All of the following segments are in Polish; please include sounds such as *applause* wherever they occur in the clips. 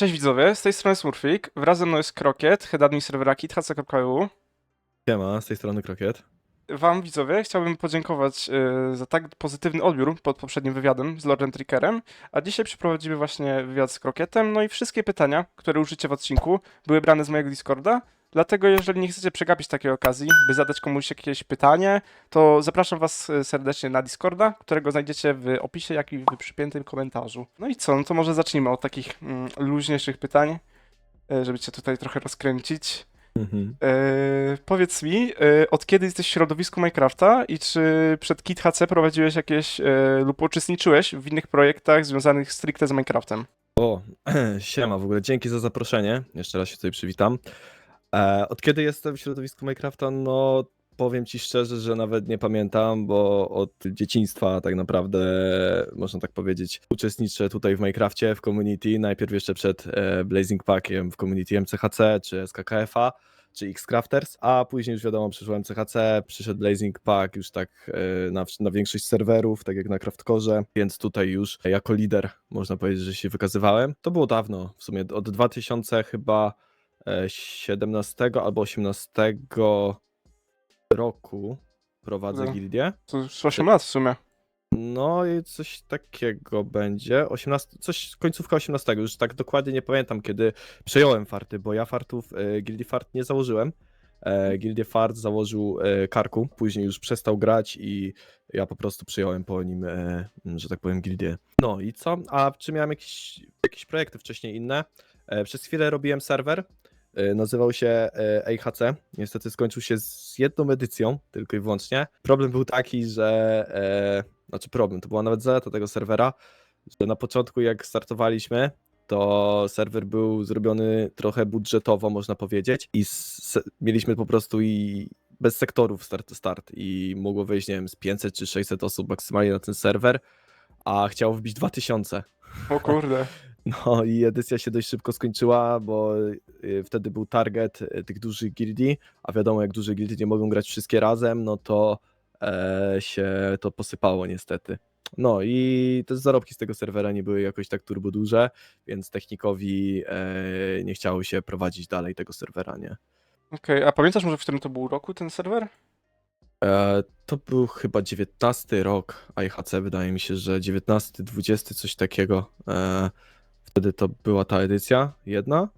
Cześć widzowie, z tej strony Smurfik. Wraz ze mną jest Krokiet, head admin serwera kithac.eu. Siema, z tej strony Krokiet. Wam widzowie chciałbym podziękować y, za tak pozytywny odbiór pod poprzednim wywiadem z Lordem Trickerem, a dzisiaj przeprowadzimy właśnie wywiad z Krokietem, no i wszystkie pytania, które użycie w odcinku, były brane z mojego Discorda, dlatego jeżeli nie chcecie przegapić takiej okazji, by zadać komuś jakieś pytanie, to zapraszam was y, serdecznie na Discorda, którego znajdziecie w opisie, jak i w przypiętym komentarzu. No i co, no to może zacznijmy od takich mm, luźniejszych pytań, y, żeby cię tutaj trochę rozkręcić. Mhm. Eee, powiedz mi, e, od kiedy jesteś w środowisku Minecrafta i czy przed KitHC prowadziłeś jakieś e, lub uczestniczyłeś w innych projektach związanych stricte z Minecraftem? O, *clears throat* siema, w ogóle dzięki za zaproszenie. Jeszcze raz się tutaj przywitam. E, od kiedy jestem w środowisku Minecrafta? No, powiem ci szczerze, że nawet nie pamiętam, bo od dzieciństwa tak naprawdę, można tak powiedzieć, uczestniczę tutaj w Minecrafcie, w community. Najpierw jeszcze przed e, Blazing Packiem w community MCHC czy SKKF-a. Czy X-Crafters, a później już wiadomo, przyszło MCHC, przyszedł Blazing Pack już tak e, na, na większość serwerów, tak jak na Craftkorze, więc tutaj już jako lider można powiedzieć, że się wykazywałem. To było dawno, w sumie od 2000 chyba 17 albo 18 roku prowadzę No. gildię. To już 8 lat w sumie. No i coś takiego będzie. 18, coś końcówka 18. Już tak dokładnie nie pamiętam, kiedy przejąłem farty, bo ja fartów e, Gildii Fart nie założyłem. E, Gildię Fart założył e, Karku, później już przestał grać i ja po prostu przejąłem po nim, e, że tak powiem, gildię. No i co? A czy miałem jakieś, jakieś projekty wcześniej inne? E, przez chwilę robiłem serwer. E, Nazywał się e, EIHC. Niestety skończył się z jedną edycją, tylko i wyłącznie. Problem był taki, że e, znaczy problem, to była nawet zaleta tego serwera, że na początku jak startowaliśmy, to serwer był zrobiony trochę budżetowo, można powiedzieć, i mieliśmy po prostu i bez sektorów start, start i mogło wejść, nie wiem, z 500 czy 600 osób maksymalnie na ten serwer, a chciało wbić 2000. O kurde. *laughs* No i edycja się dość szybko skończyła, bo y, wtedy był target y, tych dużych gildii, a wiadomo, jak duże gildie nie mogą grać wszystkie razem, no to e, się to posypało niestety. No i te zarobki z tego serwera nie były jakoś tak turbo duże, więc technikowi e, nie chciało się prowadzić dalej tego serwera, nie? Okej, a pamiętasz może w którym to był roku ten serwer? E, to był chyba 19 rok IHC, wydaje mi się, że 19, 20, coś takiego. E, wtedy to była ta edycja jedna.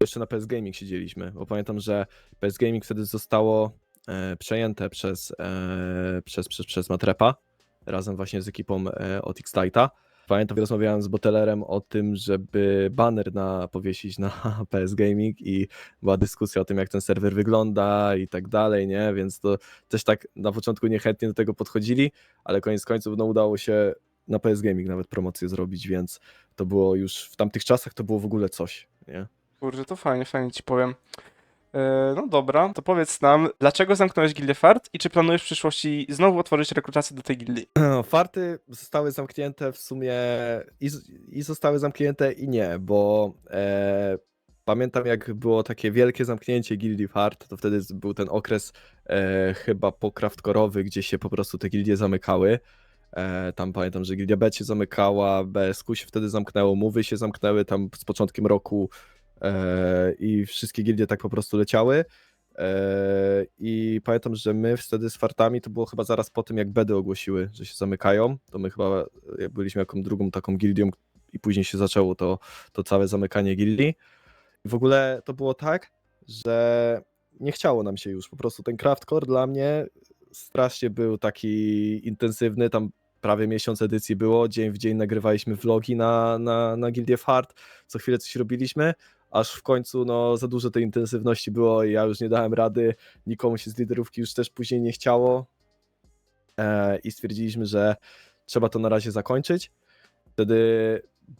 Jeszcze na PS Gaming siedzieliśmy, bo pamiętam, że PS Gaming wtedy zostało e, przejęte przez, e, przez, przez, przez Matrepa, razem właśnie z ekipą e, od X-Tite'a. Pamiętam, rozmawiałem z Botelerem o tym, żeby banner na, powiesić na *laughs* PS Gaming i była dyskusja o tym, jak ten serwer wygląda i tak dalej, nie? Więc to też tak na początku niechętnie do tego podchodzili, ale koniec końców no, udało się na PS Gaming nawet promocję zrobić, więc to było już w tamtych czasach to było w ogóle coś, nie? Kurde, to fajnie, fajnie ci powiem. E, no dobra, to powiedz nam, dlaczego zamknąłeś Gildię Fart i czy planujesz w przyszłości znowu otworzyć rekrutację do tej gildii? *clears throat* Farty zostały zamknięte w sumie i, i zostały zamknięte i nie, bo e, pamiętam jak było takie wielkie zamknięcie Gildii Fart, to wtedy był ten okres e, chyba pokraftkorowy, gdzie się po prostu te gildie zamykały. E, tam pamiętam, że Gildia B się zamykała, BSQ się wtedy zamknęło, Mówy się zamknęły tam z początkiem roku e, i wszystkie gildie tak po prostu leciały. E, I pamiętam, że my wtedy z fartami to było chyba zaraz po tym, jak Bedy ogłosiły, że się zamykają. To my chyba e, byliśmy jaką drugą taką gildią i później się zaczęło to, to całe zamykanie gildii. I w ogóle to było tak, że nie chciało nam się już. Po prostu ten craftcore dla mnie strasznie był taki intensywny. Tam prawie miesiąc edycji było. Dzień w dzień nagrywaliśmy vlogi na, na, na Gildię Fart. Co chwilę coś robiliśmy aż w końcu no, za dużo tej intensywności było i ja już nie dałem rady, nikomu się z liderówki już też później nie chciało e, i stwierdziliśmy, że trzeba to na razie zakończyć. Wtedy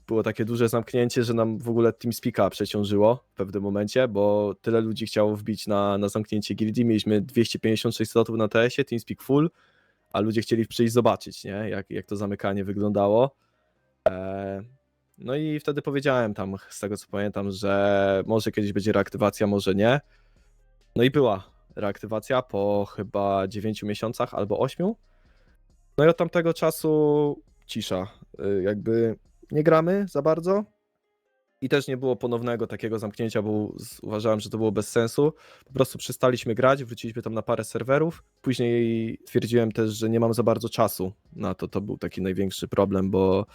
było takie duże zamknięcie, że nam w ogóle TeamSpeak'a przeciążyło w pewnym momencie, bo tyle ludzi chciało wbić na, na zamknięcie gildii. Mieliśmy 256 slotów na TS-ie, TeamSpeak full, a ludzie chcieli przyjść zobaczyć, nie? Jak, jak to zamykanie wyglądało. E, no i wtedy powiedziałem tam, z tego co pamiętam, że może kiedyś będzie reaktywacja, może nie. No i była reaktywacja po chyba 9 miesiącach albo 8. No i od tamtego czasu cisza. Y, Jakby nie gramy za bardzo. I też nie było ponownego takiego zamknięcia, bo uważałem, że to było bez sensu. Po prostu przestaliśmy grać, wróciliśmy tam na parę serwerów. Później stwierdziłem też, że nie mam za bardzo czasu na to. To był taki największy problem, bo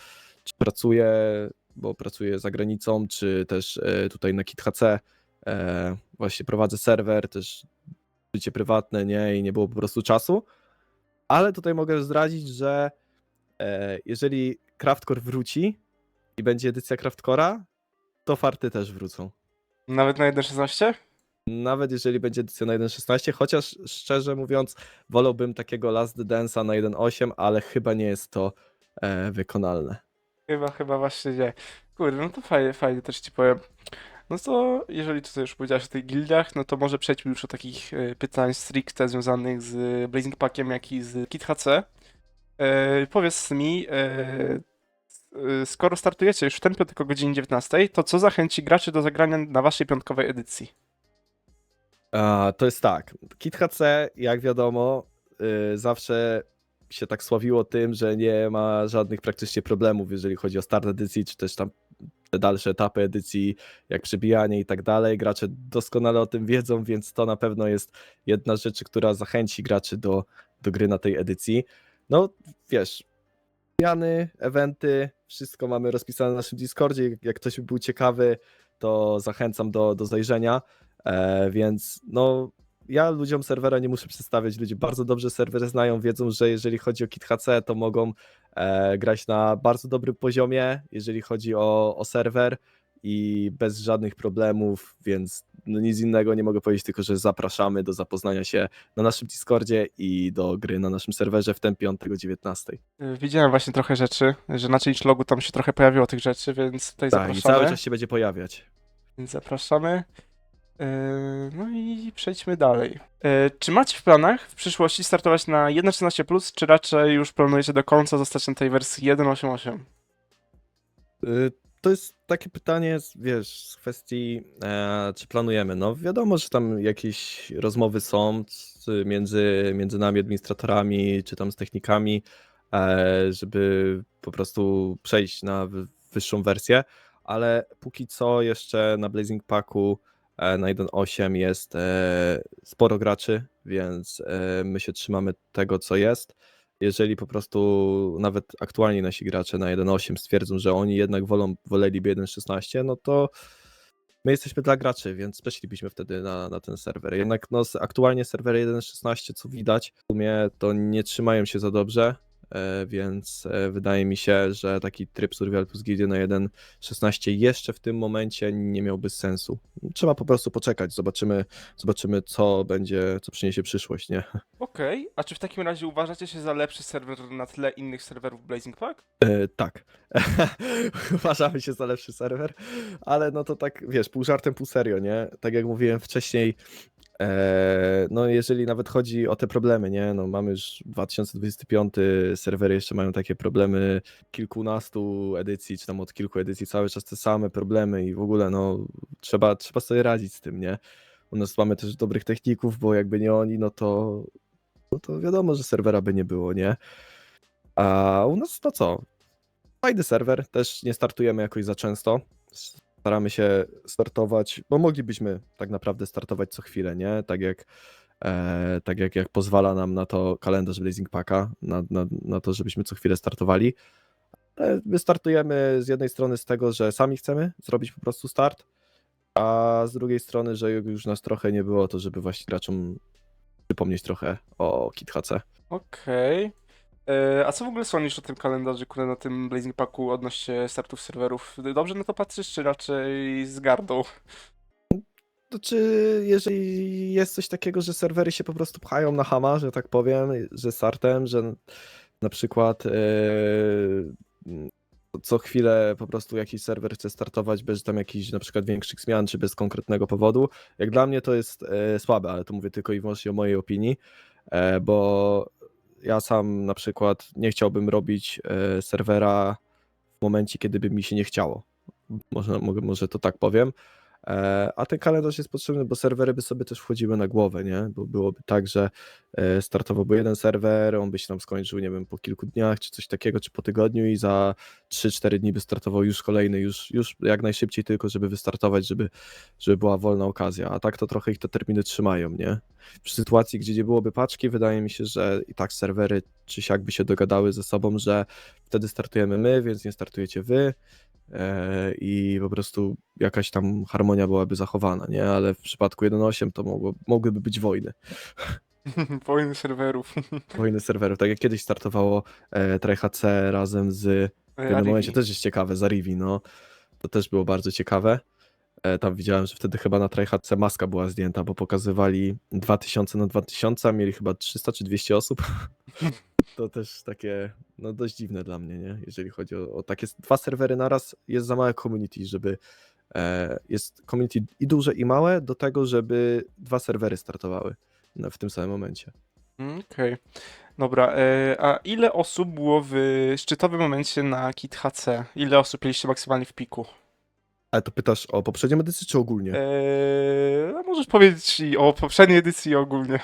pracuję, bo pracuję za granicą, czy też e, tutaj na KitHC e, właśnie prowadzę serwer, też życie prywatne, nie, i nie było po prostu czasu. Ale tutaj mogę zdradzić, że e, jeżeli Craftcore wróci i będzie edycja Craftcora, to farty też wrócą. Nawet na 1.16? Nawet jeżeli będzie edycja na 1.16, chociaż szczerze mówiąc, wolałbym takiego Last Dance'a na 1.8, ale chyba nie jest to e, wykonalne. Chyba, chyba właśnie nie. Kurde, no to fajnie, fajnie też ci powiem. No to, jeżeli tutaj już powiedziałeś o tych gildiach, no to może przejdźmy już do takich e, pytań stricte związanych z Blazing Packiem, jak i z KitHC. E, powiedz mi, e, skoro startujecie już w ten piątek o godzinie 19, to co zachęci graczy do zagrania na waszej piątkowej edycji? A, to jest tak. KitHC, jak wiadomo, y, zawsze się tak sławiło tym, że nie ma żadnych praktycznie problemów, jeżeli chodzi o start edycji, czy też tam te dalsze etapy edycji, jak przebijanie i tak dalej. Gracze doskonale o tym wiedzą, więc to na pewno jest jedna z rzeczy, która zachęci graczy do, do gry na tej edycji. No, wiesz, zmiany, eventy, wszystko mamy rozpisane na naszym Discordzie. Jak ktoś by był ciekawy, to zachęcam do, do zajrzenia. E, więc no, ja ludziom serwera nie muszę przedstawiać. Ludzie bardzo dobrze serwer znają, wiedzą, że jeżeli chodzi o KitHC, to mogą e, grać na bardzo dobrym poziomie, jeżeli chodzi o, o serwer i bez żadnych problemów, więc no nic innego nie mogę powiedzieć, tylko że zapraszamy do zapoznania się na naszym Discordzie i do gry na naszym serwerze w ten piątek o 19. E, Widziałem właśnie trochę rzeczy, że na change logu tam się trochę pojawiło tych rzeczy, więc tutaj Tak, i zapraszamy. cały czas się będzie pojawiać. Więc zapraszamy. Yy, No i przejdźmy dalej. Yy, Czy macie w planach w przyszłości startować na 1.13+, czy raczej już planujecie do końca zostać na tej wersji 1.8.8? To jest takie pytanie, wiesz, z kwestii, e, czy planujemy. No, wiadomo, że tam jakieś rozmowy są z, między, między nami, administratorami, czy tam z technikami, e, żeby po prostu przejść na wy- wyższą wersję, ale póki co jeszcze na Blazing Packu e, na 1.8 jest e, sporo graczy, więc e, my się trzymamy tego, co jest jeżeli po prostu nawet aktualnie nasi gracze na 1.8 stwierdzą, że oni jednak wolą, woleliby 1.16, no to my jesteśmy dla graczy, więc przeszlibyśmy wtedy na, na ten serwer. Jednak no, aktualnie serwery 1.16, co widać, w sumie to nie trzymają się za dobrze, więc e, wydaje mi się, że taki tryb Survival plus Gildia na 1.16 jeszcze w tym momencie nie miałby sensu. Trzeba po prostu poczekać, zobaczymy, zobaczymy co będzie, co przyniesie przyszłość, nie? Okej, a czy w takim razie uważacie się za lepszy serwer na tle innych serwerów Blazing Pack? E, tak. *laughs* Uważamy się za lepszy serwer, ale no to tak, wiesz, pół żartem, pół serio, nie? Tak jak mówiłem wcześniej, e, no jeżeli nawet chodzi o te problemy, nie? No mamy już 2025, serwery jeszcze mają takie problemy kilkunastu edycji, czy tam od kilku edycji, cały czas te same problemy i w ogóle, no trzeba, trzeba sobie radzić z tym, nie? U nas mamy też dobrych techników, bo jakby nie oni, no to, no to wiadomo, że serwera by nie było, nie? A u nas to co? Fajny serwer, też nie startujemy jakoś za często. Staramy się startować, bo moglibyśmy tak naprawdę startować co chwilę, nie? Tak jak, e, tak jak, jak pozwala nam na to kalendarz Blazing Packa, na, na, na to, żebyśmy co chwilę startowali. Ale my startujemy z jednej strony z tego, że sami chcemy zrobić po prostu start, a z drugiej strony, że już nas trochę nie było, to żeby właśnie graczom przypomnieć trochę o KitHC. Okej. E, A co w ogóle sądzisz o tym kalendarzu, kurde, na tym Blazing Packu odnośnie startów serwerów? Dobrze na to patrzysz, czy raczej z gardą? To czy jeżeli jest coś takiego, że serwery się po prostu pchają na hama, że tak powiem, że startem, że na przykład yy, co chwilę po prostu jakiś serwer chce startować bez tam jakichś na przykład większych zmian, czy bez konkretnego powodu, jak dla mnie to jest e, słabe, ale to mówię tylko i wyłącznie o mojej opinii, bo ja sam na przykład nie chciałbym robić e, serwera w momencie, kiedy by mi się nie chciało. Może, mogę- może to tak powiem. E, A ten kalendarz jest potrzebny, bo serwery by sobie też wchodziły na głowę, nie? Bo byłoby tak, że e, startowałby jeden serwer, on by się tam skończył, nie wiem, po kilku dniach, czy coś takiego, czy po tygodniu i za 3-4 dni by startował już kolejny, już, już jak najszybciej tylko, żeby wystartować, żeby, żeby była wolna okazja. A tak to trochę ich te terminy trzymają, nie? W sytuacji, gdzie nie byłoby paczki, wydaje mi się, że i tak serwery czy siak by się dogadały ze sobą, że wtedy startujemy my, więc nie startujecie wy i po prostu jakaś tam harmonia byłaby zachowana, nie? Ale w przypadku 1.8 to mogło, mogłyby być wojny. *laughs* Wojny serwerów. *laughs* Wojny serwerów, tak jak kiedyś startowało e, TryHC razem z, w jednym momencie też jest ciekawe, z Arrivi, no. To też było bardzo ciekawe. E, tam widziałem, że wtedy chyba na TryHC maska była zdjęta, bo pokazywali 2000 na 2000, a mieli chyba 300 czy 200 osób. *laughs* To też takie, no dość dziwne dla mnie, nie? Jeżeli chodzi o, o takie dwa serwery naraz, jest za małe community, żeby e, jest community i duże i małe do tego, żeby dwa serwery startowały no, w tym samym momencie. Mm, Okej. Dobra, e, a ile osób było w szczytowym momencie na Kit HC? Ile osób mieliście maksymalnie w piku? Ale to pytasz o poprzednią edycję czy ogólnie? E, a możesz powiedzieć i o poprzedniej edycji i ogólnie.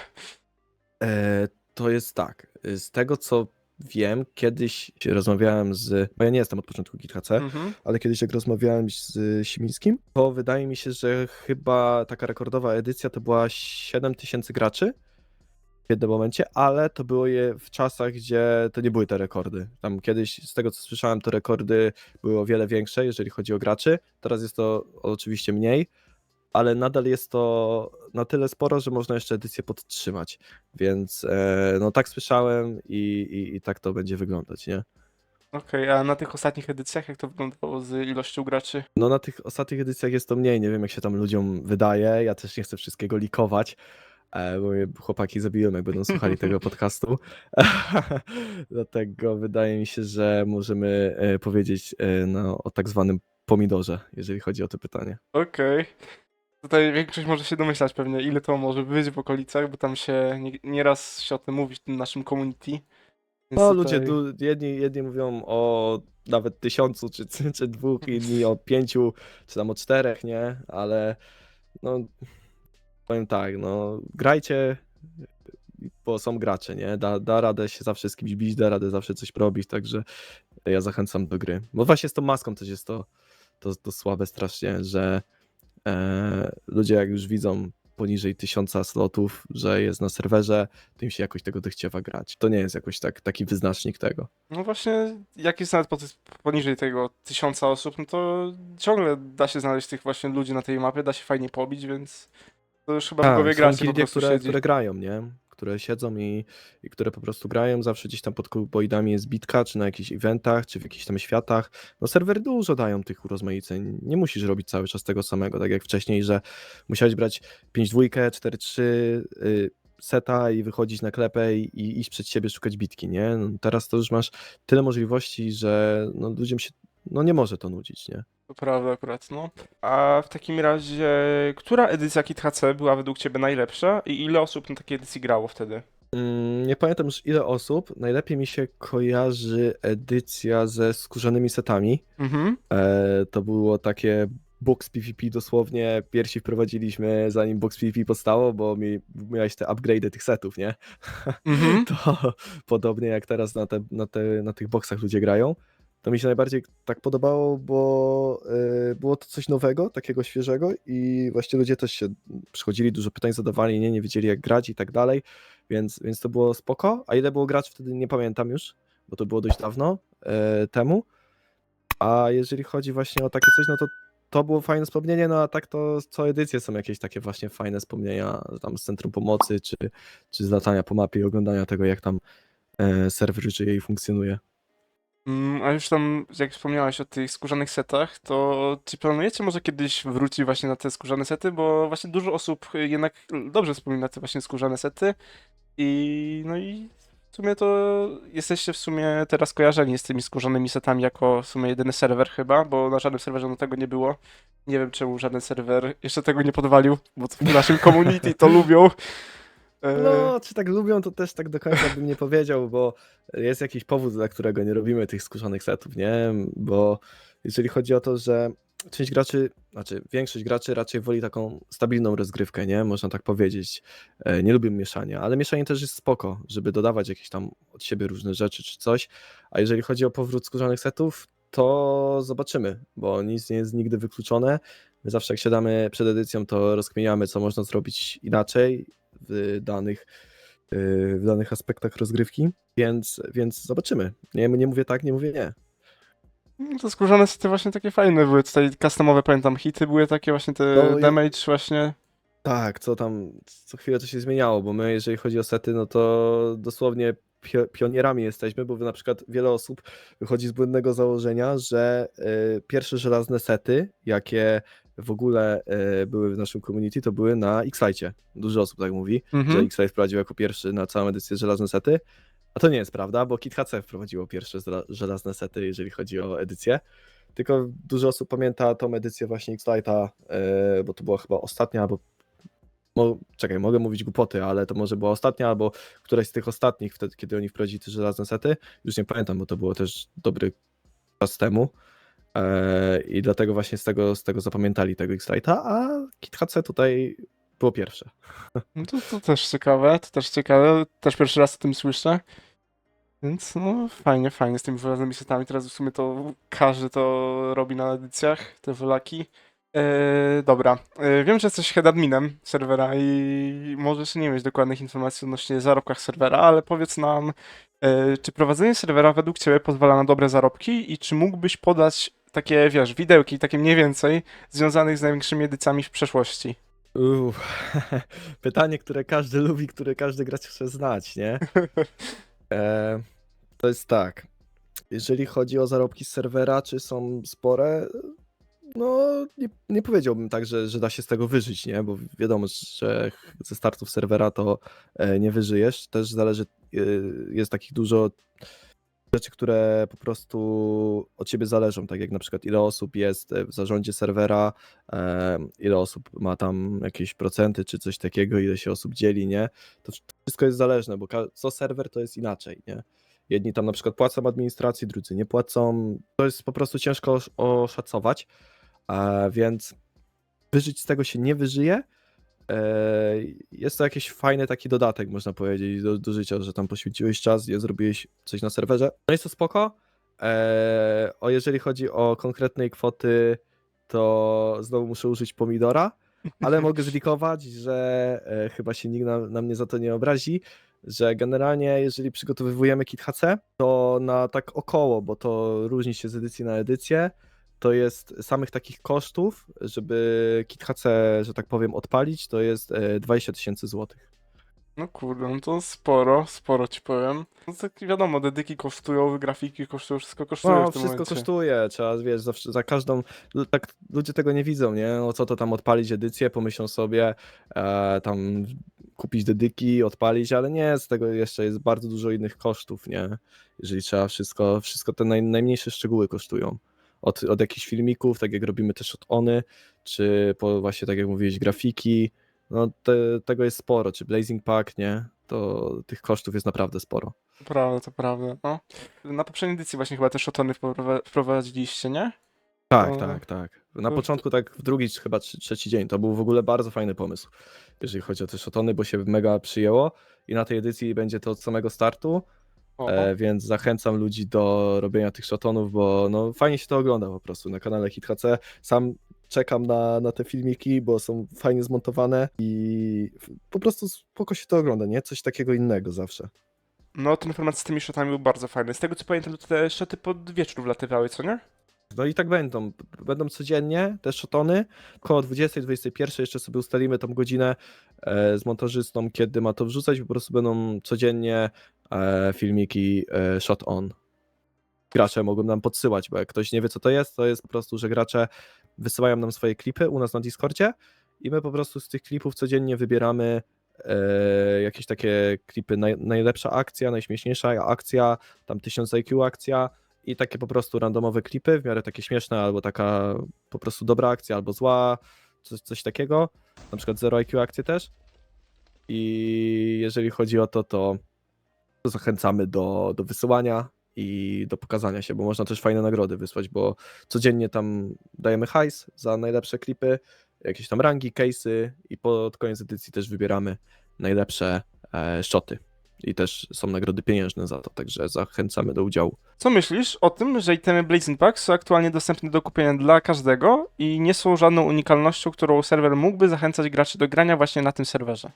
E, to jest tak. Z tego co wiem, kiedyś rozmawiałem z. Bo ja nie jestem od początku GitHC, Mhm. ale kiedyś jak rozmawiałem z Simińskim, to wydaje mi się, że chyba taka rekordowa edycja to była 7000 graczy w jednym momencie, ale to było je w czasach, gdzie to nie były te rekordy. Tam kiedyś, z tego co słyszałem, to rekordy były o wiele większe, jeżeli chodzi o graczy. Teraz jest to oczywiście mniej, ale nadal jest to na tyle sporo, że można jeszcze edycję podtrzymać. Więc e, no tak słyszałem i, i, i tak to będzie wyglądać, nie? Okej, a na tych ostatnich edycjach jak to wyglądało z ilością graczy? No na tych ostatnich edycjach jest to mniej, nie wiem jak się tam ludziom wydaje, ja też nie chcę wszystkiego likować, e, bo mnie chłopaki zabiją jak będą słuchali tego *laughs* podcastu, *laughs* dlatego wydaje mi się, że możemy e, powiedzieć e, no, o tak zwanym pomidorze, jeżeli chodzi o to pytanie. Okej. Tutaj większość może się domyślać pewnie, ile to może być w okolicach, bo tam się nie, nieraz się o tym mówi w tym naszym community. Więc No tutaj... ludzie, du- jedni, jedni mówią o nawet tysiącu, czy, czy, czy dwóch, *laughs* inni o pięciu, czy tam o czterech, nie? Ale no powiem tak, no grajcie, bo są gracze, nie? Da, da radę się zawsze z kimś bić, da radę zawsze coś robić, także ja zachęcam do gry. Bo właśnie z tą maską też jest to, to, to słabe strasznie, że ludzie jak już widzą poniżej tysiąca slotów, że jest na serwerze, to im się jakoś tego dochciewa grać. To nie jest jakoś tak, taki wyznacznik tego. No właśnie, jak jest nawet po- poniżej tego tysiąca osób, no to ciągle da się znaleźć tych właśnie ludzi na tej mapie, da się fajnie pobić, więc to już chyba w głowie Tak, są graczy po prostu które, siedzi. które grają, nie? Które siedzą i, i które po prostu grają. Zawsze gdzieś tam pod kuboidami jest bitka, czy na jakichś eventach, czy w jakichś tam światach. No serwery dużo dają tych urozmaiceń. Nie musisz robić cały czas tego samego, tak jak wcześniej, że musiałeś brać 5-2, 4-3 y, seta i wychodzić na klepę i, i iść przed siebie szukać bitki, nie? No, teraz to już masz tyle możliwości, że no, ludziom się no, nie może to nudzić, nie? To prawda akurat, no. A w takim razie, która edycja Kit HC była według Ciebie najlepsza i ile osób na takiej edycji grało wtedy? Mm, Nie pamiętam już ile osób. Najlepiej mi się kojarzy edycja ze skórzanymi setami. Mhm. E, to było takie box PvP dosłownie. Pierwsi wprowadziliśmy zanim box PvP powstało, bo mi, miałeś te upgrade'y tych setów, nie? Mhm. *laughs* To podobnie jak teraz na, te, na, te, na tych boxach ludzie grają. To mi się najbardziej tak podobało, bo e, było to coś nowego, takiego świeżego i właśnie ludzie też się przychodzili, dużo pytań zadawali, nie, nie wiedzieli jak grać i tak dalej, więc, więc to było spoko. A ile było graczy wtedy nie pamiętam już, bo to było dość dawno e, temu. A jeżeli chodzi właśnie o takie coś, no to to było fajne wspomnienie, no a tak to co edycje są jakieś takie właśnie fajne wspomnienia tam z Centrum Pomocy, czy, czy z latania po mapie i oglądania tego, jak tam e, serwer żyje i funkcjonuje. Mm, A już tam, jak wspomniałeś o tych skórzanych setach, to czy planujecie może kiedyś wrócić właśnie na te skórzane sety? Bo właśnie dużo osób jednak dobrze wspomina te właśnie skórzane sety i no i w sumie to jesteście w sumie teraz kojarzeni z tymi skórzanymi setami jako w sumie jedyny serwer chyba, bo na żadnym serwerze no tego nie było. Nie wiem czemu żaden serwer jeszcze tego nie podwalił, bo w naszym community to lubią. E, No, czy tak lubią, to też tak do końca bym nie powiedział, bo jest jakiś powód, dla którego nie robimy tych skórzanych setów, nie? Bo jeżeli chodzi o to, że część graczy, znaczy większość graczy raczej woli taką stabilną rozgrywkę, nie? Można tak powiedzieć. E, Nie lubię mieszania, ale mieszanie też jest spoko, żeby dodawać jakieś tam od siebie różne rzeczy czy coś. A jeżeli chodzi o powrót skórzanych setów, to zobaczymy, bo nic nie jest nigdy wykluczone. My zawsze jak siadamy przed edycją, to rozkminiamy, co można zrobić inaczej w danych, yy, w danych aspektach rozgrywki, więc, więc zobaczymy. Nie, nie mówię tak, nie mówię nie. No To skórzane sety właśnie takie fajne były. Tutaj customowe, pamiętam, hity były takie właśnie te No damage właśnie. Tak, co tam, co chwilę to się zmieniało, bo my, jeżeli chodzi o sety, no to dosłownie pio- pionierami jesteśmy, bo na przykład wiele osób wychodzi z błędnego założenia, że y, pierwsze żelazne sety, jakie w ogóle y, były w naszym community, to były na X-Lite. Dużo osób tak mówi, że Mhm. X-Lite wprowadził jako pierwszy na całą edycję żelazne sety, a to nie jest prawda, bo Kit HC wprowadziło pierwsze żelazne sety, jeżeli chodzi o edycję. Tylko dużo osób pamięta tą edycję właśnie X-Lite'a, y, bo to była chyba ostatnia, albo Mo, czekaj, mogę mówić głupoty, ale to może była ostatnia, albo któraś z tych ostatnich, wtedy, kiedy oni wprowadzili te żelazne sety. Już nie pamiętam, bo to było też dobry czas temu. Eee, I dlatego właśnie z tego, z tego zapamiętali tego X-Lite'a, a Kit HC tutaj było pierwsze. No to, to też ciekawe, to też ciekawe. Też pierwszy raz o tym słyszę. Więc no fajnie, fajnie z tymi żelaznymi setami. Teraz w sumie to każdy to robi na edycjach, te wylaki. Eee, dobra, Eee, wiem, że jesteś head adminem serwera i możesz nie mieć dokładnych informacji odnośnie zarobkach serwera, ale powiedz nam, czy prowadzenie serwera według Ciebie pozwala na dobre zarobki i czy mógłbyś podać takie, wiesz, widełki, takie mniej więcej, związanych z największymi edycjami w przeszłości? Uff, *laughs* pytanie, które każdy lubi, które każdy gracz chce znać, nie? *laughs* E, to jest tak. Jeżeli chodzi o zarobki z serwera, czy są spore? No, nie, nie powiedziałbym tak, że, że da się z tego wyżyć, nie? Bo wiadomo, że ze startów serwera to e, nie wyżyjesz. Też zależy, e, jest takich dużo rzeczy, które po prostu od ciebie zależą, tak jak na przykład ile osób jest e, w zarządzie serwera, e, ile osób ma tam jakieś procenty czy coś takiego, ile się osób dzieli, nie? To wszystko jest zależne, bo co serwer to jest inaczej, nie? Jedni tam na przykład płacą administracji, drudzy nie płacą. To jest po prostu ciężko osz- oszacować, więc wyżyć z tego się nie wyżyje. E, Jest to jakiś fajny taki dodatek, można powiedzieć, do, do życia, że tam poświęciłeś czas i zrobiłeś coś na serwerze. No jest to spoko. E, O jeżeli chodzi o konkretnej kwoty, to znowu muszę użyć pomidora, ale mogę *laughs* zlikować, że e, chyba się nikt na, na mnie za to nie obrazi, że generalnie jeżeli przygotowujemy kit HC, to na tak około, bo to różni się z edycji na edycję, to jest samych takich kosztów, żeby kit HC, że tak powiem, odpalić, to jest e, 20 tysięcy złotych. No kurde, no to sporo, sporo ci powiem. No tak wiadomo, dedyki kosztują, grafiki kosztują, wszystko kosztuje No, w tym wszystko momencie. kosztuje, trzeba, wiesz, zawsze, za każdą, tak ludzie tego nie widzą, nie, no co to tam odpalić edycję, pomyślą sobie, e, tam kupić dedyki, odpalić, ale nie, z tego jeszcze jest bardzo dużo innych kosztów, nie, jeżeli trzeba wszystko, wszystko te naj, najmniejsze szczegóły kosztują. Od, od jakichś filmików, tak jak robimy też od Ony, czy po właśnie, tak jak mówiłeś, grafiki, no te, tego jest sporo, czy Blazing Pack, nie, to tych kosztów jest naprawdę sporo. To prawda, to prawda, no. Na poprzedniej edycji właśnie chyba te szotony wprowa- wprowadziliście, nie? Tak, To- tak, tak. Na to- początku, tak w drugi, chyba trze- trzeci dzień, to był w ogóle bardzo fajny pomysł, jeżeli chodzi o te szotony, bo się mega przyjęło i na tej edycji będzie to od samego startu, e, więc zachęcam ludzi do robienia tych szotonów, bo no, fajnie się to ogląda po prostu na kanale HitHC. Sam czekam na, na te filmiki, bo są fajnie zmontowane i po prostu spoko się to ogląda, nie? Coś takiego innego zawsze. No, ten format z tymi shotami był bardzo fajny. Z tego co pamiętam, to te szoty pod wieczór wlatywały, co nie? No i tak będą. Będą codziennie te szotony. Około 20-21 jeszcze sobie ustalimy tą godzinę e, z montażystą, kiedy ma to wrzucać. Po prostu będą codziennie filmiki e, shot on. Gracze mogą nam podsyłać, bo jak ktoś nie wie, co to jest, to jest po prostu, że gracze wysyłają nam swoje klipy u nas na Discordzie i my po prostu z tych klipów codziennie wybieramy e, jakieś takie klipy, naj, najlepsza akcja, najśmieszniejsza akcja, tam 1000 IQ akcja, i takie po prostu randomowe klipy, w miarę takie śmieszne, albo taka po prostu dobra akcja, albo zła, coś, coś takiego. Na przykład Zero IQ akcje też. I jeżeli chodzi o to, to zachęcamy do, do wysyłania i do pokazania się, bo można też fajne nagrody wysłać, bo codziennie tam dajemy hajs za najlepsze klipy, jakieś tam rangi, case'y i pod koniec edycji też wybieramy najlepsze e, shoty. I też są nagrody pieniężne za to, także zachęcamy do udziału. Co myślisz o tym, że itemy Blazing Pack są aktualnie dostępne do kupienia dla każdego i nie są żadną unikalnością, którą serwer mógłby zachęcać graczy do grania właśnie na tym serwerze?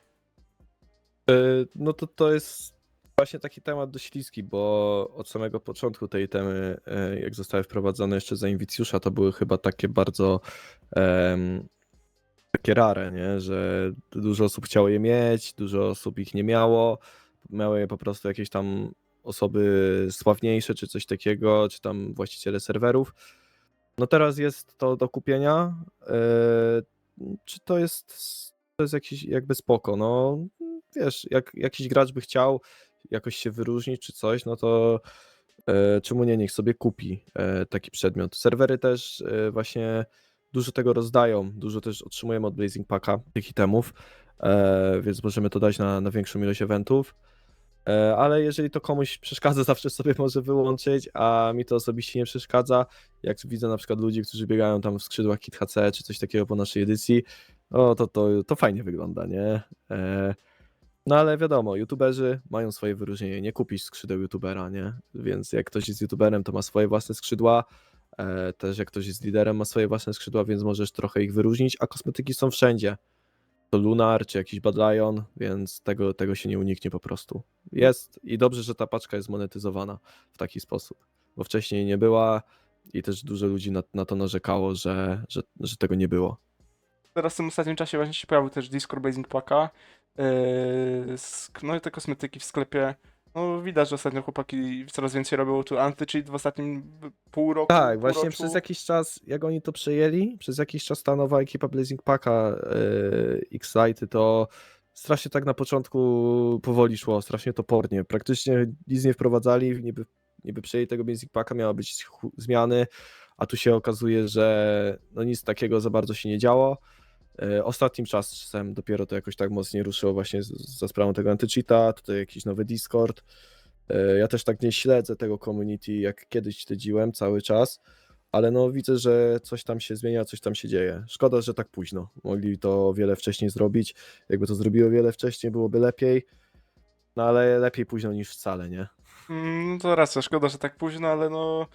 E, No to to jest właśnie taki temat dość śliski, bo od samego początku tej temy, e, jak zostały wprowadzone jeszcze za Inwicjusza, to były chyba takie bardzo em, takie rare, nie? że dużo osób chciało je mieć, dużo osób ich nie miało, miały je po prostu jakieś tam osoby sławniejsze, czy coś takiego, czy tam właściciele serwerów. No teraz jest to do kupienia. e, Czy to jest, to jest jakiś jakby spoko, no wiesz, jak jakiś gracz by chciał jakoś się wyróżnić czy coś, no to e, czemu nie, niech sobie kupi e, taki przedmiot. Serwery też e, właśnie dużo tego rozdają, dużo też otrzymujemy od Blazing Packa tych itemów, e, więc możemy to dać na, na większą ilość eventów. E, Ale jeżeli to komuś przeszkadza, *laughs* zawsze sobie może wyłączyć, a mi to osobiście nie przeszkadza. Jak widzę na przykład ludzi, którzy biegają tam w skrzydłach Kit HC czy coś takiego po naszej edycji, o, to, to, to fajnie wygląda, nie? No ale wiadomo, youtuberzy mają swoje wyróżnienie. Nie kupisz skrzydeł youtubera, nie? Więc jak ktoś jest youtuberem, to ma swoje własne skrzydła. E, też jak ktoś jest liderem, ma swoje własne skrzydła, więc możesz trochę ich wyróżnić, a kosmetyki są wszędzie. To Lunar czy jakiś Bad Lion, więc tego, tego się nie uniknie po prostu. Jest i dobrze, że ta paczka jest monetyzowana w taki sposób, bo wcześniej nie była i też dużo ludzi na, na to narzekało, że, że, że tego nie było. Teraz w tym ostatnim czasie właśnie się pojawił też Discord Blazing Packa. Yy, no i te kosmetyki w sklepie. No widać, że ostatnio chłopaki coraz więcej robią tu anti-cheat w ostatnim pół roku. Tak, właśnie półroczu. przez jakiś czas, jak oni to przejęli, przez jakiś czas ta nowa ekipa Blazing Packa, yy, X-Lighty, to strasznie tak na początku powoli szło, strasznie topornie. Praktycznie nic nie wprowadzali, niby, niby przejęli tego Blazing Packa, miały być zmiany, a tu się okazuje, że no nic takiego za bardzo się nie działo. Yy, Ostatnim czasem dopiero to jakoś tak mocniej ruszyło właśnie za sprawą tego anti-cheata, tutaj jakiś nowy Discord. E, Ja też tak nie śledzę tego community, jak kiedyś śledziłem cały czas, ale no widzę, że coś tam się zmienia, coś tam się dzieje. Szkoda, że tak późno. Mogli to wiele wcześniej zrobić. Jakby to zrobiło wiele wcześniej, byłoby lepiej. No ale lepiej późno niż wcale, nie? No to racja, szkoda, że tak późno, ale no.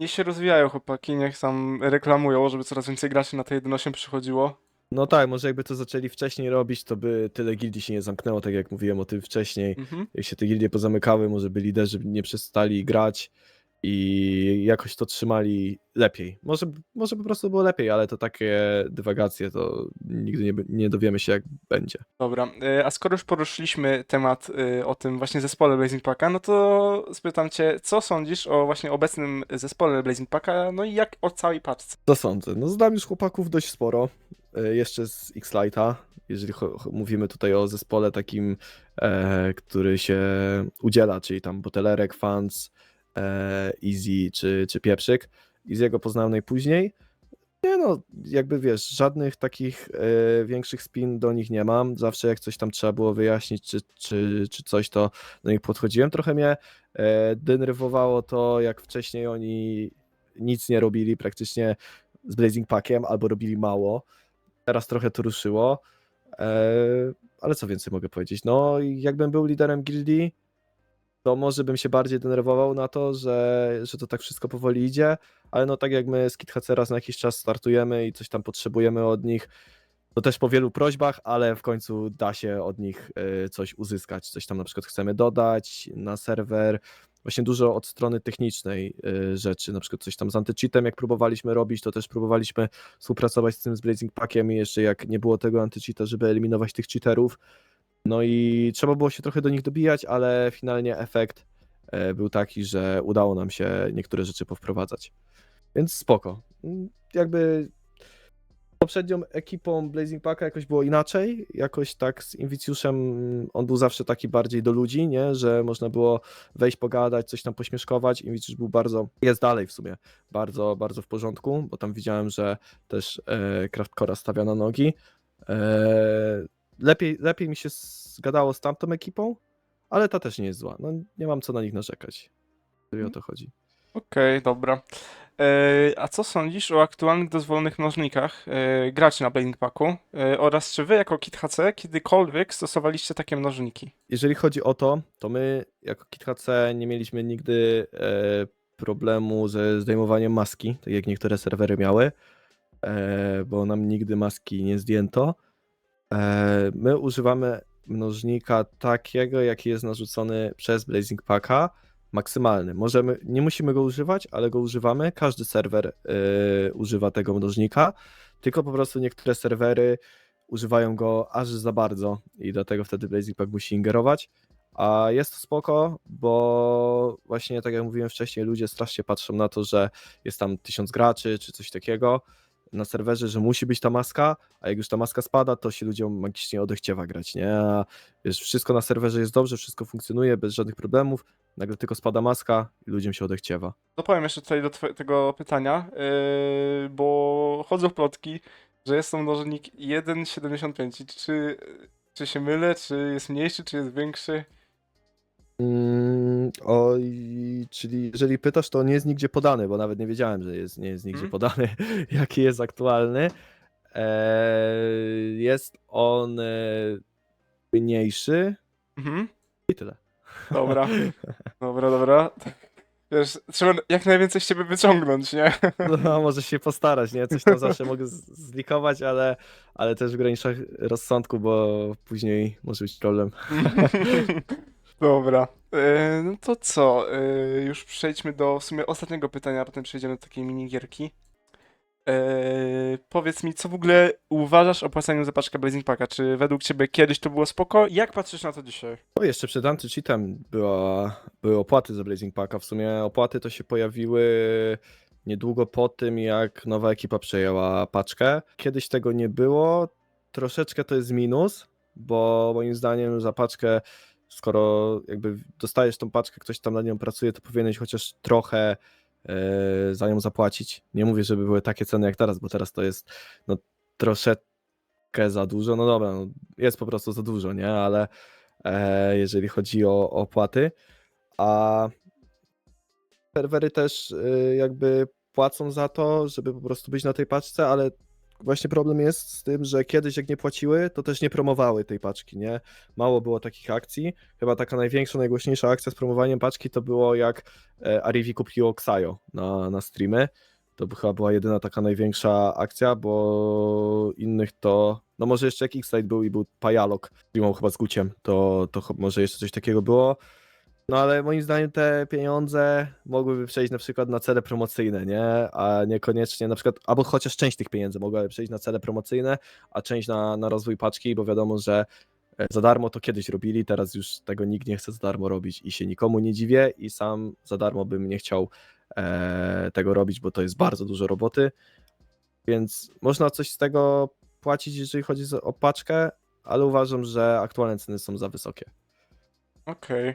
Niech się rozwijają chłopaki, niech tam reklamują, żeby coraz więcej graczy na tej 1.8 przychodziło. No tak, może jakby to zaczęli wcześniej robić, to by tyle gildii się nie zamknęło, tak jak mówiłem o tym wcześniej. Mhm. Jak się te gildie pozamykały, może by liderzy nie przestali grać i jakoś to trzymali lepiej. Może, może po prostu było lepiej, ale to takie dywagacje, to nigdy nie, nie dowiemy się, jak będzie. Dobra, y, a skoro już poruszyliśmy temat y, o tym właśnie zespole Blazing Packa, no to spytam cię, co sądzisz o właśnie obecnym zespole Blazing Packa, no i jak o całej paczce? Co sądzę? No znam już chłopaków dość sporo, e, jeszcze z X-Lighta, jeżeli mówimy tutaj o zespole takim, e, który się udziela, czyli tam Botelerek, Fans, e, Easy czy, czy Pieprzyk. Easy'ego poznałem najpóźniej. Nie no, jakby wiesz, żadnych takich e, większych spin do nich nie mam. Zawsze jak coś tam trzeba było wyjaśnić, czy, czy, czy coś, to do nich podchodziłem. Trochę mnie e, denerwowało to, jak wcześniej oni nic nie robili praktycznie z Blazing Packiem, albo robili mało. Teraz trochę to ruszyło. E, ale co więcej mogę powiedzieć? No, jakbym był liderem gildii, to może bym się bardziej denerwował na to, że, że to tak wszystko powoli idzie, ale no tak jak my z KitHC na jakiś czas startujemy i coś tam potrzebujemy od nich, to też po wielu prośbach, ale w końcu da się od nich e, coś uzyskać. Coś tam na przykład chcemy dodać na serwer. Właśnie dużo od strony technicznej e, rzeczy, na przykład coś tam z antycheatem, jak próbowaliśmy robić, to też próbowaliśmy współpracować z tym z Blazing Packiem i jeszcze jak nie było tego antycheata, żeby eliminować tych cheaterów. No i trzeba było się trochę do nich dobijać, ale finalnie efekt e, był taki, że udało nam się niektóre rzeczy powprowadzać. Więc spoko. Mm, Jakby poprzednią ekipą Blazing Packa jakoś było inaczej, jakoś tak z Inwicjuszem mm, on był zawsze taki bardziej do ludzi, nie, że można było wejść, pogadać, coś tam pośmieszkować, Inwicjusz był bardzo, jest dalej w sumie, bardzo, bardzo w porządku, bo tam widziałem, że też e, Craftcora stawia na nogi. E, lepiej, lepiej mi się zgadało z tamtą ekipą, ale ta też nie jest zła, no nie mam co na nich narzekać. Jeżeli o to chodzi. Okej, dobra. E, a co sądzisz o aktualnych dozwolonych mnożnikach e, graczy na Blazing Packu e, oraz czy wy jako KitHC kiedykolwiek stosowaliście takie mnożniki? Jeżeli chodzi o to, to my jako KitHC nie mieliśmy nigdy problemu ze zdejmowaniem maski, tak jak niektóre serwery miały, bo nam nigdy maski nie zdjęto. My używamy mnożnika takiego, jaki jest narzucony przez Blazing Packa, maksymalny. Możemy, nie musimy go używać, ale go używamy. Każdy serwer e, używa tego mnożnika, tylko po prostu niektóre serwery używają go aż za bardzo i dlatego wtedy Pack musi ingerować. A jest to spoko, bo właśnie tak jak mówiłem wcześniej, ludzie strasznie patrzą na to, że jest tam tysiąc graczy czy coś takiego na serwerze, że musi być ta maska, a jak już ta maska spada, to się ludziom magicznie odechciewa grać, nie? A wiesz, wszystko na serwerze jest dobrze, wszystko funkcjonuje bez żadnych problemów, nagle tylko spada maska i ludziom się odechciewa. Dopowiem jeszcze tutaj do tego pytania, yy, bo chodzą plotki, że jest mnożnik 1,75. I Czy, czy się mylę, czy jest mniejszy, czy jest większy? Mm, oj, czyli jeżeli pytasz, to nie jest nigdzie podany, bo nawet nie wiedziałem, że jest, nie jest nigdzie Mhm. podany, *laughs* jaki jest aktualny. Eee, jest on e, mniejszy Mhm. i tyle. Dobra, *laughs* dobra, dobra. Wiesz, trzeba jak najwięcej z ciebie wyciągnąć, nie? *laughs* No, może się postarać, nie? Coś tam zawsze mogę z- zlikować, ale, ale też w granicach rozsądku, bo później może być problem. Dobra. E, no to co? E, już przejdźmy do w sumie ostatniego pytania, a potem przejdziemy do takiej minigierki. E, powiedz mi, co w ogóle uważasz o płaceniu za paczkę Blazing Packa? Czy według ciebie kiedyś to było spoko? Jak patrzysz na to dzisiaj? No jeszcze przed anti-cheatem były opłaty za Blazing Packa. W sumie opłaty to się pojawiły niedługo po tym, jak nowa ekipa przejęła paczkę. Kiedyś tego nie było. Troszeczkę to jest minus, bo moim zdaniem za paczkę, skoro jakby dostajesz tą paczkę, ktoś tam na nią pracuje, to powinieneś chociaż trochę e, za nią zapłacić. Nie mówię, żeby były takie ceny jak teraz, bo teraz to jest no, troszeczkę za dużo. No dobra, no, jest po prostu za dużo, nie? Ale e, jeżeli chodzi o opłaty, a serwery też y, jakby płacą za to, żeby po prostu być na tej paczce, ale właśnie problem jest z tym, że kiedyś jak nie płaciły, to też nie promowały tej paczki, nie? Mało było takich akcji. Chyba taka największa, najgłośniejsza akcja z promowaniem paczki to było jak e, Arivi kupiło Xayo na, na streamy. To chyba była jedyna taka największa akcja, bo innych to. No może jeszcze jak X-Lite był i był Pajalok, streamował chyba z Guciem, to, to może jeszcze coś takiego było. No ale moim zdaniem te pieniądze mogłyby przejść na przykład na cele promocyjne, nie? A niekoniecznie na przykład, albo chociaż część tych pieniędzy mogłaby przejść na cele promocyjne, a część na, na rozwój paczki, bo wiadomo, że e, za darmo to kiedyś robili, teraz już tego nikt nie chce za darmo robić i się nikomu nie dziwię i sam za darmo bym nie chciał e, tego robić, bo to jest bardzo dużo roboty, więc można coś z tego płacić, jeżeli chodzi o paczkę, ale uważam, że aktualne ceny są za wysokie. Okej,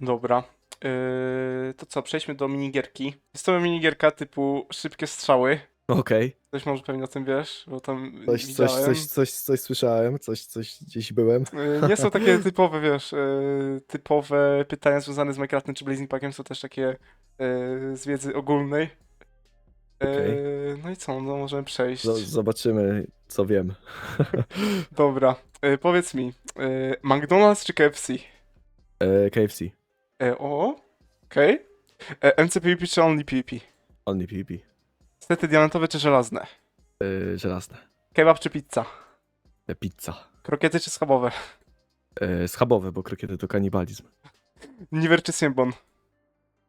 dobra. Yy, to co, przejdźmy do minigierki. Jest to minigierka typu szybkie strzały. Okej. Coś może pewnie o tym wiesz, bo tam Coś, coś, widziałem. coś, coś, coś słyszałem, coś, coś gdzieś byłem. Yy, Nie są *laughs* takie typowe, wiesz, yy, typowe pytania związane z Minecraftem czy Blazing Packiem, są też takie yy, z wiedzy ogólnej. Yy, Okej. No i co, no możemy przejść. Z- Zobaczymy, co wiem. *laughs* Dobra, yy, powiedz mi, yy, McDonald's czy KFC? E, KFC, E, o, okej. E, MCPP czy Only PvP? only PvP. Sety diamentowe czy żelazne? E, żelazne. Kebab czy pizza? E, pizza. Krokiety czy schabowe? E, schabowe, bo krokiety to kanibalizm. Niwer czy Siembon?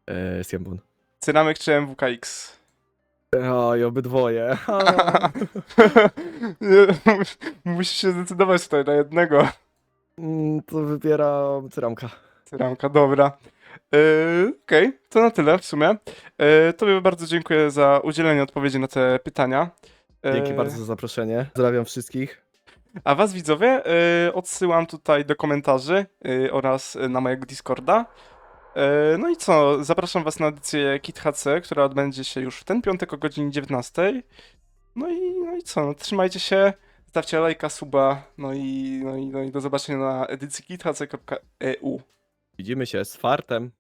E, siembun. Cynamek czy MWKX? Oj, obydwoje. *laughs* Nie, Musisz się zdecydować tutaj na jednego. Mm, to wybieram cyramka. Cyramka, dobra. Yy, Okej, to na tyle w sumie. Yy, tobie bardzo dziękuję za udzielenie odpowiedzi na te pytania. Dzięki Yy, bardzo za zaproszenie. Pozdrawiam wszystkich. A was widzowie yy, odsyłam tutaj do komentarzy yy, oraz na mojego Discorda. Yy, no i co, zapraszam was na edycję KitHC, która odbędzie się już w ten piątek o godzinie 19. No i, no i co, no, trzymajcie się, stawcie lajka, suba, no i, no i, no i do zobaczenia na edycji kithc.eu. Widzimy się z fartem.